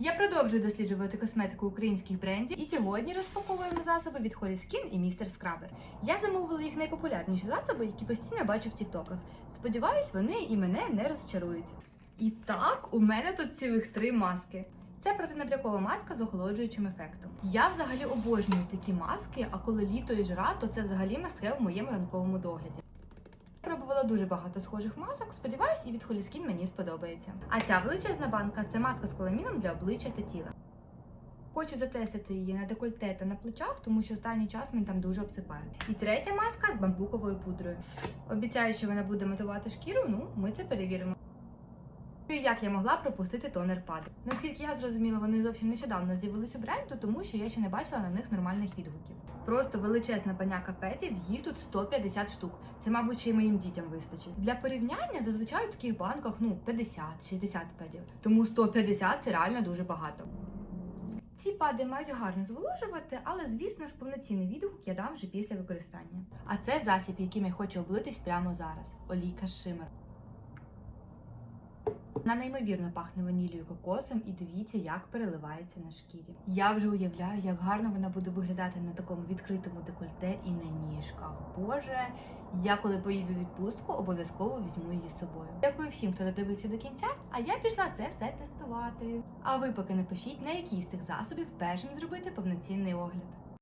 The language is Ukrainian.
Я продовжую досліджувати косметику українських брендів, і сьогодні розпаковуємо засоби від Holy Skin і Mr. Scrubber. Я замовила їх найпопулярніші засоби, які постійно бачу в тіктоках. Сподіваюсь, вони і мене не розчарують. І так, у мене тут цілих три маски. Це протинапрякова маска з охолоджуючим ефектом. Я взагалі обожнюю такі маски, а коли літо і жара, то це взагалі масхе в моєму ранковому догляді. Пробувала дуже багато схожих масок. Сподіваюсь, і від Холіскін мені сподобається. А ця величезна банка це маска з коламіном для обличчя та тіла. Хочу затестити її на декольте та на плечах, тому що останній час він там дуже обсипає. І третя маска з бамбуковою пудрою. Обіцяю, що вона буде матувати шкіру. Ну, ми це перевіримо. І як я могла пропустити тонер пад? Наскільки я зрозуміла, вони зовсім нещодавно з'явились у бренду, тому що я ще не бачила на них нормальних відгуків. Просто величезна паняка петів, їх тут 150 штук. Це, мабуть, ще й моїм дітям вистачить. Для порівняння зазвичай у таких банках ну 50-60 педів. Тому 150 це реально дуже багато. Ці пади мають гарно зволожувати, але звісно ж повноцінний відгук я дам вже після використання. А це засіб, яким я хочу облитись прямо зараз. Олійка Шимер. Вона неймовірно пахне ваніллю і кокосом, і дивіться, як переливається на шкірі. Я вже уявляю, як гарно вона буде виглядати на такому відкритому декольте і на ніжках. Боже, я коли поїду в відпустку, обов'язково візьму її з собою. Дякую всім, хто додивився до кінця. А я пішла це все тестувати. А ви поки напишіть, на який з цих засобів першим зробити повноцінний огляд.